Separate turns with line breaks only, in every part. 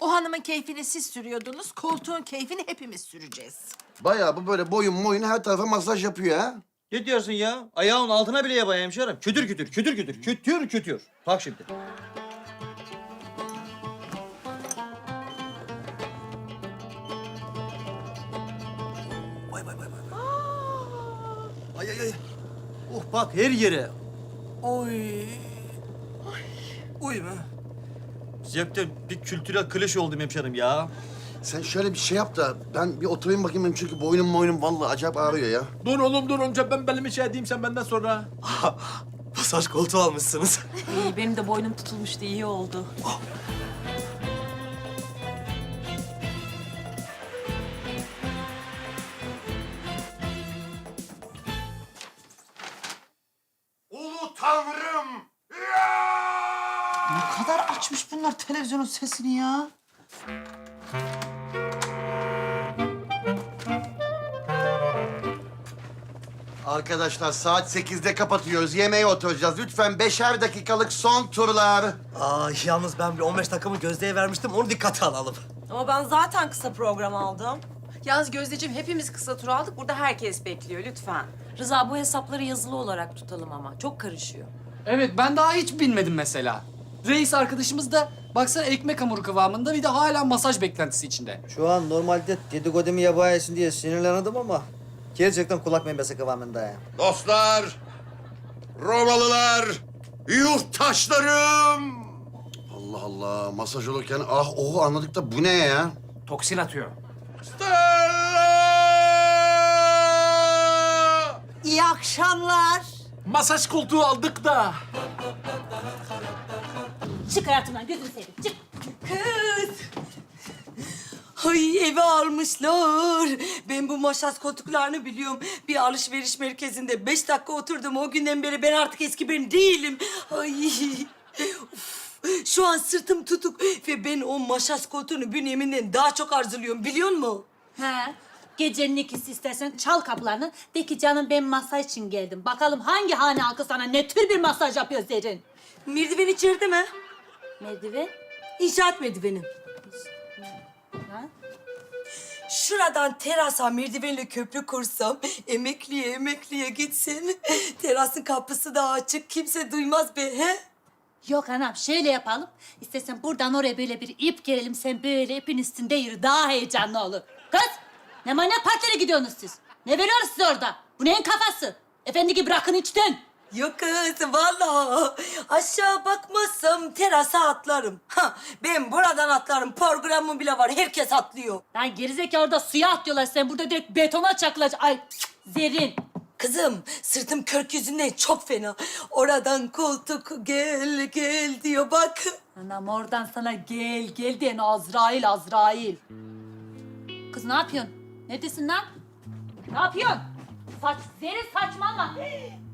O hanımın keyfini siz sürüyordunuz, koltuğun keyfini hepimiz süreceğiz.
Bayağı bu böyle boyun boyun her tarafa masaj yapıyor ha.
Ne diyorsun ya? Ayağın altına bile yapayım hemşerim. Kütür kütür, kütür kütür, kütür kütür. Bak şimdi. Vay vay vay vay. Ay ay ay. Oh bak her yere. Oy. Uy be. Zevkten bir kültürel klişe oldum hemşerim ya.
Sen şöyle bir şey yap da ben bir oturayım bakayım benim çünkü boynum boynum vallahi acayip ağrıyor ya.
Dur oğlum dur önce ben belimi şey edeyim sen benden sonra.
Masaj koltuğu almışsınız.
İyi, benim de boynum tutulmuştu, iyi oldu.
Ulu tanrım!
Ne kadar açmış bunlar televizyonun sesini ya.
Arkadaşlar saat 8'de kapatıyoruz. Yemeğe oturacağız. Lütfen beşer dakikalık son turlar.
Aa yalnız ben bir 15 dakikamı Gözde'ye vermiştim. Onu dikkate alalım.
Ama ben zaten kısa program aldım.
Yalnız Gözdeciğim hepimiz kısa tur aldık. Burada herkes bekliyor lütfen.
Rıza bu hesapları yazılı olarak tutalım ama. Çok karışıyor.
Evet ben daha hiç bilmedim mesela. Reis arkadaşımız da baksana ekmek hamuru kıvamında bir de hala masaj beklentisi içinde.
Şu an normalde dedikodumu yabayasın diye sinirlendim ama... Gerçekten kulak memesi kıvamında ya.
Dostlar, Romalılar, yurttaşlarım. Allah Allah, masaj olurken ah oh anladık da bu ne ya?
Toksin atıyor.
Stella!
İyi akşamlar.
Masaj koltuğu aldık da.
Çık hayatımdan, gözünü seveyim, çık.
Kız. Ay eve almışlar. Ben bu maşaz koltuklarını biliyorum. Bir alışveriş merkezinde beş dakika oturdum. O günden beri ben artık eski ben değilim. Ay. Uf. Şu an sırtım tutuk ve ben o maşaz koltuğunu bünyeminden daha çok arzuluyorum biliyor musun?
He. Gecenin ikisi istersen çal kapılarını. De ki canım ben masaj için geldim. Bakalım hangi hane halkı sana ne tür bir masaj yapıyor Zerrin?
Merdiven içeride mi?
Merdiven.
İnşaat merdiveni.
Ha?
Şuradan terasa merdivenle köprü kursam, emekliye emekliye gitsem, terasın kapısı da açık, kimse duymaz be, he?
Yok anam şöyle yapalım. İstersen buradan oraya böyle bir ip gerelim. Sen böyle ipin üstünde yürü. Daha heyecanlı olur. Kız! Ne manyak partilere gidiyorsunuz siz? Ne veriyorsunuz siz orada? Bu neyin kafası? Efendi gibi bırakın içten.
Yok kız, vallahi aşağı bakmazsam terasa atlarım. Ha, ben buradan atlarım, programım bile var, herkes atlıyor.
Lan gerizekalı orada suya atlıyorlar. Sen burada direkt betona çakılacak. Ay Zerrin.
Kızım, sırtım kök yüzünden çok fena. Oradan koltuk gel gel diyor bak.
Anam oradan sana gel gel diyen Azrail Azrail. Kız ne yapıyorsun? Neredesin lan? Ne yapıyorsun? Saç, Zerin saçmalama.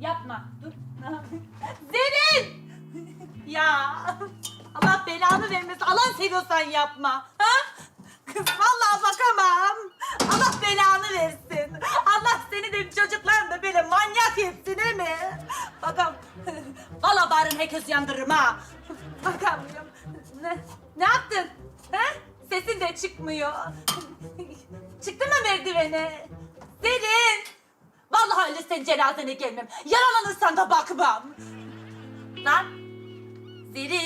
Yapma. Dur. Zerin! ya Allah belanı vermesin. Alan seviyorsan yapma. Ha? Kız vallahi bakamam. Allah belanı versin. Allah seni de çocuklarını da böyle manyak etsin değil mi? Bakam. Valla barın herkes yandırırım ha. Bakamıyorum. Ne, ne yaptın? He? Sesin de çıkmıyor. Çıktın mı merdivene? Serin! Vallahi öyle sen cenazene gelmem. Yaralanırsan da bakmam. Lan! Serin!